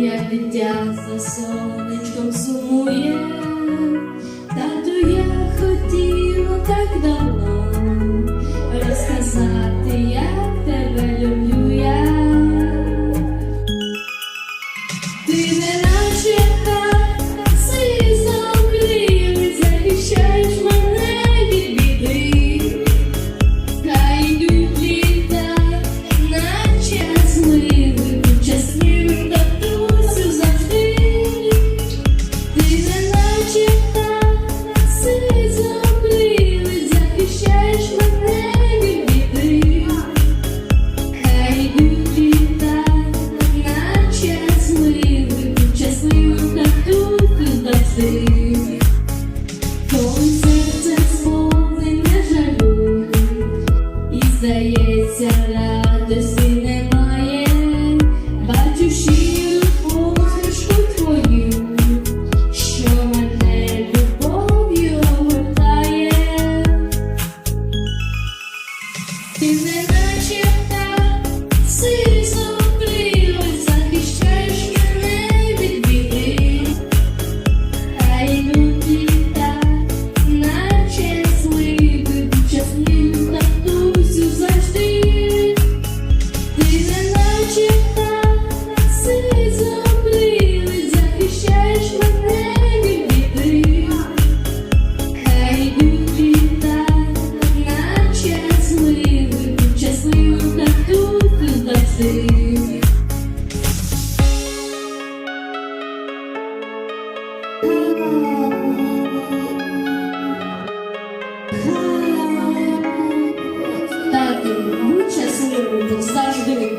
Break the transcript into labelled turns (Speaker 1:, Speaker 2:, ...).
Speaker 1: Як дитя за сонечком сумує, Тату я хотіла так давно розказати, як тебе люблю я. Ти не Is it? миру повстать людини.